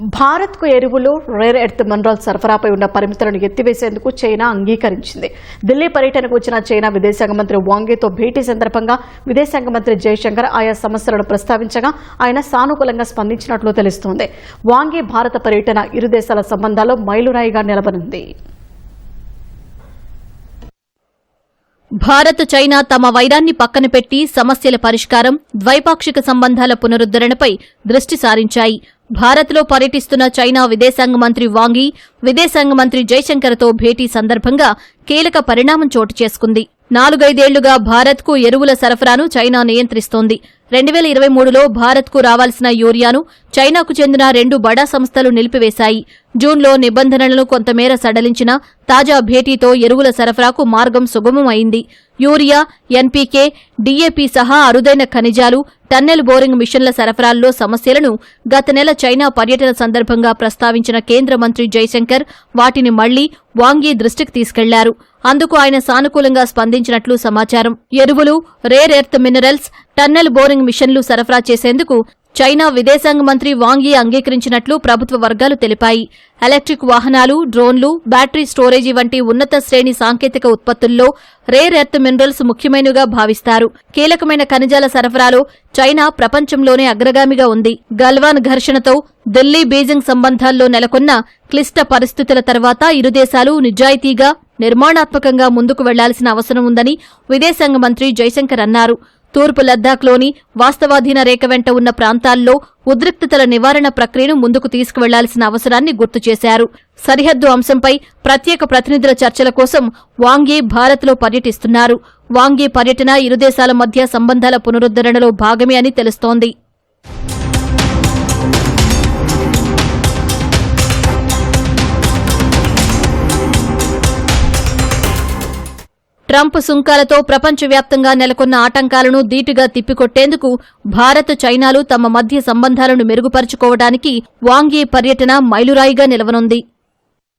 భారత్కు ఎరువులు rare earth mineral సరఫరాపై ఉన్న పరిమితులను ఎత్తివేసేందుకు చైనా అంగీకరించింది. ఢిల్లీ పర్యటనకు వచ్చిన చైనా విదేశాంగ మంత్రి వాంగేతో భేటీ సందర్భంగా విదేశాంగ మంత్రి జయశంకర్ ఆయా సమస్యలను ప్రస్తావించగా ఆయన సానుకూలంగా స్పందించినట్లు తెలుస్తోంది. వాంగే భారత పర్యటన ఇరు దేశాల సంబంధాల్లో మైలురాయిగా నిలబడింది. భారత్ చైనా తమ వైరాన్ని పక్కన పెట్టి సమస్యల పరిష్కారం ద్వైపాక్షిక సంబంధాల పునరుద్దరణపై దృష్టి సారించాయి. భారత్లో పర్యటిస్తున్న చైనా విదేశాంగ మంత్రి వాంగి విదేశాంగ మంత్రి జైశంకర్తో భేటీ సందర్భంగా కీలక పరిణామం చోటు చేసుకుంది. నాలుగైదేళ్ళుగా భారత్కు ఎరువుల సరఫరాను చైనా నియంత్రిస్తోంది. రెండు వేల ఇరవై మూడులో భారత్కు రావాల్సిన యూరియాను చైనాకు చెందిన రెండు బడా సంస్థలు నిలిపివేశాయి. జూన్లో నిబంధనలను కొంతమేర సడలించిన తాజా భేటీతో ఎరువుల సరఫరాకు మార్గం సుగమం అయింది యూరియా ఎన్పీకే డీఏపీ సహా అరుదైన ఖనిజాలు టన్నెల్ బోరింగ్ మిషన్ల సరఫరాల్లో సమస్యలను గత నెల చైనా పర్యటన సందర్భంగా ప్రస్తావించిన కేంద్ర మంత్రి జైశంకర్ వాటిని మళ్ళీ వాంగీ దృష్టికి తీసుకెళ్ళారు. అందుకు ఆయన సానుకూలంగా స్పందించినట్లు సమాచారం. ఎరువులు rare earth minerals tunnel boring మిషన్లు సరఫరా చేసేందుకు చైనా విదేశాంగ మంత్రి వాంగీ అంగీకరించినట్లు ప్రభుత్వ వర్గాలు తెలిపాయి. ఎలక్ట్రిక్ వాహనాలు డ్రోన్లు బ్యాటరీ స్టోరేజీ వంటి ఉన్నత శ్రేణి సాంకేతిక ఉత్పత్తుల్లో రేర్ ఎర్త్ మినరల్స్ ముఖ్యమైనవిగా భావిస్తారు. కీలకమైన ఖనిజాల సరఫరాలో చైనా ప్రపంచంలోనే అగ్రగామిగా ఉంది. గల్వాన్ ఘర్షణతో ఢిల్లీ బీజింగ్ సంబంధాల్లో నెలకొన్న క్లిష్ట పరిస్థితుల తర్వాత ఇరు దేశాలు నిజాయితీగా నిర్మాణాత్మకంగా ముందుకు వెళ్ళాల్సిన అవసరం ఉందని విదేశాంగ మంత్రి జైశంకర్ అన్నారు. తూర్పు లద్దాఖ్లోని వాస్తవాధీన రేఖ వెంట ఉన్న ప్రాంతాల్లో ఉద్రిక్తతల నివారణ ప్రక్రియను ముందుకు తీసుకువెళ్ళాల్సిన అవసరాన్ని గుర్తు చేశారు. సరిహద్దు అంశంపై ప్రత్యేక ప్రతినిధుల చర్చల కోసం వాంగి భారత్లో పర్యటిస్తున్నారు. వాంగి పర్యటన ఇరు దేశాల మధ్య సంబంధాల పునరుద్దరణలో భాగమే అని తెలుస్తోంది. ట్రంప్ సుంకాలతో ప్రపంచవ్యాప్తంగా నెలకొన్న ఆటంకాలను ధీటుగా తిప్పికొట్టేందుకు భారత్ చైనాలు తమ మధ్య సంబంధాలను మెరుగుపరుచుకోవడానికి వాంగే పర్యటన మైలురాయిగా నిలవనుంది.